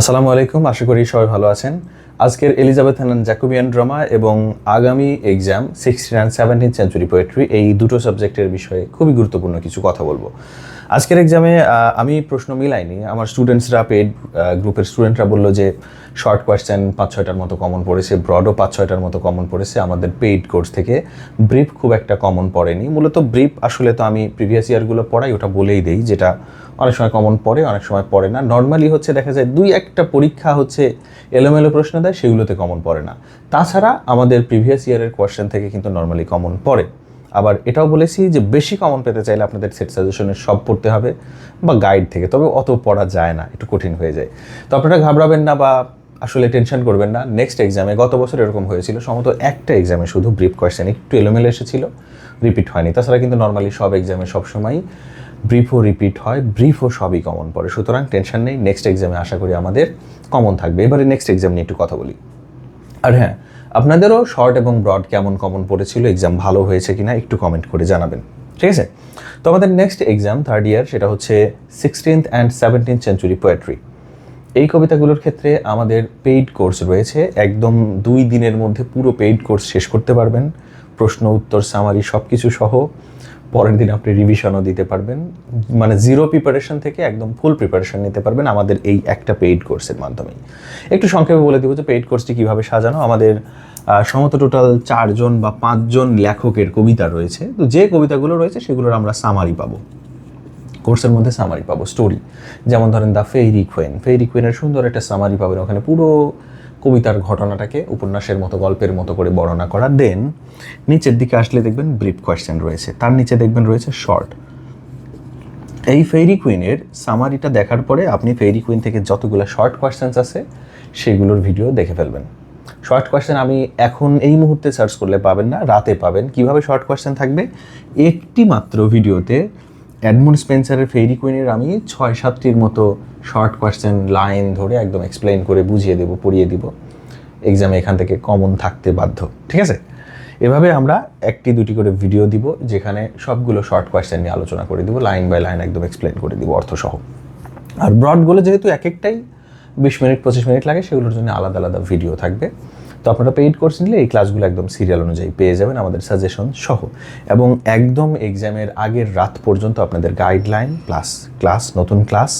আসসালামু আলাইকুম, আশা করি সবাই ভালো আছেন। আজকের এলিজাবেথ হ্যান জ্যাকোবিয়ান ড্রামা এবং আগামী exam sixteen and seventeen century poetry এই দুটো সাবজেক্টের বিষয়ে খুবই গুরুত্বপূর্ণ কিছু কথা বলব। আজকের এক্সামে আমি প্রশ্ন মিলাইনি। আমার স্টুডেন্টসরা পেড গ্রুপের স্টুডেন্টরা বলল যে শর্ট কোয়েশ্চেন পাঁচ ছয়টার মতো কমন পড়েছে ব্রডও পাঁচ ছয়টার মতো কমন পড়েছে, আমাদের পেইড কোর্স থেকে ব্রিফ খুব একটা কমন পড়েনি। মূলত ব্রিফ আসলে তো আমি প্রিভিয়াস ইয়ারগুলো পড়াই, ওটা বলেই দেই, যেটা অনেক সময় কমন পড়ে, অনেক সময় পড়ে না। নর্মালি হচ্ছে দেখা যায় দুই একটা পরীক্ষা হচ্ছে এলোমেলো প্রশ্ন দেয়, সেগুলোতে কমন পড়ে না। তাছাড়া আমাদের প্রিভিয়াস ইয়ারের কোয়েশ্চেন থেকে কিন্তু নর্মালি কমন পড়ে। আবার এটাও বলেছি যে বেশি কমন পেতে চাইলে আপনাদের সেট সাজেশনের সব পড়তে হবে বা গাইড থেকে, তবে অত পড়া যায় না, একটু কঠিন হয়ে যায়। তো আপনারা ঘাবড়াবেন না বা আসলে টেনশন করবেন না। নেক্সট এক্সামে গত বছর এরকম হয়েছিল, সম্ভবত একটা এক্সামে শুধু ব্রিফ কোয়েশ্চেন একটু এলোমেলো এসেছিল রিপিট হয়নি। তাছাড়া কিন্তু নর্মালি সব এক্সামে সবসময় ব্রিফও রিপিট হয় ব্রিফও সবই কমন পড়ে। সুতরাং টেনশন নেই নেক্সট এক্সামে আশা করি আমাদের কমন থাকবে। এবারে নেক্সট এক্সাম নিয়ে একটু কথা বলি। আর হ্যাঁ আপনাদেরও শর্ট এবং ব্রড কেমন কমন পড়েছিল? এক্সাম ভালো হয়েছে কিনা একটু কমেন্ট করে জানাবেন, ঠিক আছে? তো আমাদের নেক্সট এক্সাম থার্ড ইয়ার সেটা হচ্ছে sixteenth and seventeenth century poetry এই কবিতাগুলোর ক্ষেত্রে আমাদের পেইড কোর্স রয়েছে। একদম দুই দিনের মধ্যে পুরো পেইড কোর্স শেষ করতে পারবেন। প্রশ্ন, উত্তর সামারি সব কিছু সহ। পরের দিন আপনি রিভিশনও দিতে পারবেন। মানে জিরো প্রিপারেশন থেকে একদম ফুল প্রিপারেশন নিতে পারবেন আমাদের এই একটা পেইড কোর্সের মাধ্যমেই। একটু সংক্ষেপে বলে দেবো যে পেইড কোর্সটি কীভাবে সাজানো। আমাদের সমত টোটাল চারজন বা পাঁচজন লেখকের কবিতা রয়েছে। তো যে কবিতাগুলো রয়েছে সেগুলোর আমরা সামারি পাবো। কোর্সের মধ্যে সামারি পাবো স্টোরি যেমন ধরেন দ্য ফেইরি কুইন। ফেইরি কুইনের সুন্দর একটা সামারি পাবেন। ওখানে পুরো কবিতার ঘটনাটাকে উপন্যাসের মতো, গল্পের মতো করে বর্ণনা করা দেন নিচের দিকে আসলে দেখবেন ব্রিফ কোয়েশ্চেন রয়েছে। তার নিচে দেখবেন রয়েছে শর্ট এই ফেইরি কুইনের সামারিটা দেখার পরে আপনি ফেইরি কুইন থেকে যতগুলো শর্ট কোয়েশ্চেন্স আছে, সেগুলোর ভিডিও দেখে ফেলবেন। শর্ট কোয়েশ্চেন আমি এখন এই মুহূর্তে সার্চ করলে পাবেন না, রাতে পাবেন। কীভাবে শর্ট কোয়েশ্চেন থাকবে? একটি মাত্র ভিডিওতে অ্যাডমন্ড স্পেন্সারের ফেরি কুইনের আমি ছয় সাতটির মতো শর্ট কোয়েশ্চেন লাইন ধরে একদম এক্সপ্লেন করে বুঝিয়ে দেবো, পড়িয়ে দিব। এক্সামে এখান থেকে কমন থাকতে বাধ্য, ঠিক আছে? এভাবে আমরা একটি দুটি করে ভিডিও দিব, যেখানে সবগুলো শর্ট কোয়েশ্চেন নিয়ে আলোচনা করে দিব লাইন বাই লাইন একদম এক্সপ্লেন করে দিব অর্থসহ। আর ব্রডগুলো যেহেতু এক একটাই, বিশ মিনিট, পঁচিশ মিনিট লাগে, সেগুলোর জন্য আলাদা আলাদা ভিডিও থাকবে। তো আপনারা পেইড কোর্স নিলে এই ক্লাসগুলো একদম সিরিয়াল অনুযায়ী পেয়ে যাবেন, আমাদের সাজেশন সহ। এবং একদম এক্সামের আগের রাত পর্যন্ত আপনাদের গাইডলাইন প্লাস ক্লাস নতুন ক্লাস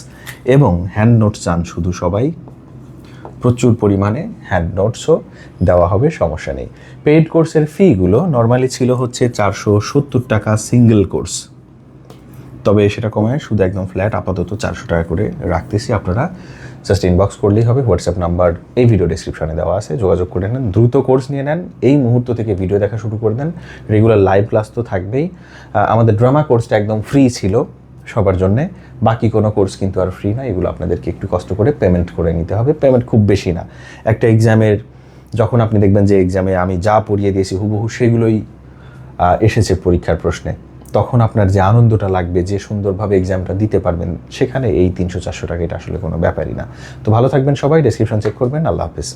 এবং হ্যান্ড নোট চান শুধু সবাই প্রচুর পরিমাণে হ্যান্ড নোটসও দেওয়া হবে, সমস্যা নেই। পেইড কোর্সের ফিগুলো নর্মালি ছিল হচ্ছে চারশো সত্তর টাকা সিঙ্গেল কোর্স তবে সেটা কমায়, শুধু একদম ফ্ল্যাট আপাতত চারশো টাকা করে রাখতেছি। আপনারা জাস্ট ইনবক্স করলেই হবে হোয়াটসঅ্যাপ নাম্বার এই ভিডিও ডিসক্রিপশনে দেওয়া আছে। যোগাযোগ করে নেন, দ্রুত কোর্স নিয়ে নেন। এই মুহূর্ত থেকে ভিডিও দেখা শুরু করে দেন। রেগুলার লাইভ ক্লাস তো থাকবেই। আমাদের ড্রামা কোর্সটা একদম ফ্রি ছিল। সবার জন্যে। বাকি কোনো কোর্স কিন্তু আর ফ্রি না, এগুলো আপনাদেরকে একটু কষ্ট করে পেমেন্ট করে নিতে হবে। পেমেন্ট খুব বেশি না। একটা এক্সামের যখন আপনি দেখবেন যে এক্সামে আমি যা পড়িয়ে দিয়েছি হুবহু সেগুলোই এসেছে পরীক্ষার প্রশ্নে। তখন আপনার যে আনন্দটা লাগবে, যে সুন্দরভাবে এক্সামটা দিতে পারবেন, সেখানে এই তিনশো চারশো টাকা, এটা আসলে কোনো ব্যাপারই না। তো ভালো থাকবেন সবাই ডেসক্রিপশন চেক করবেন। আল্লাহ হাফিজ।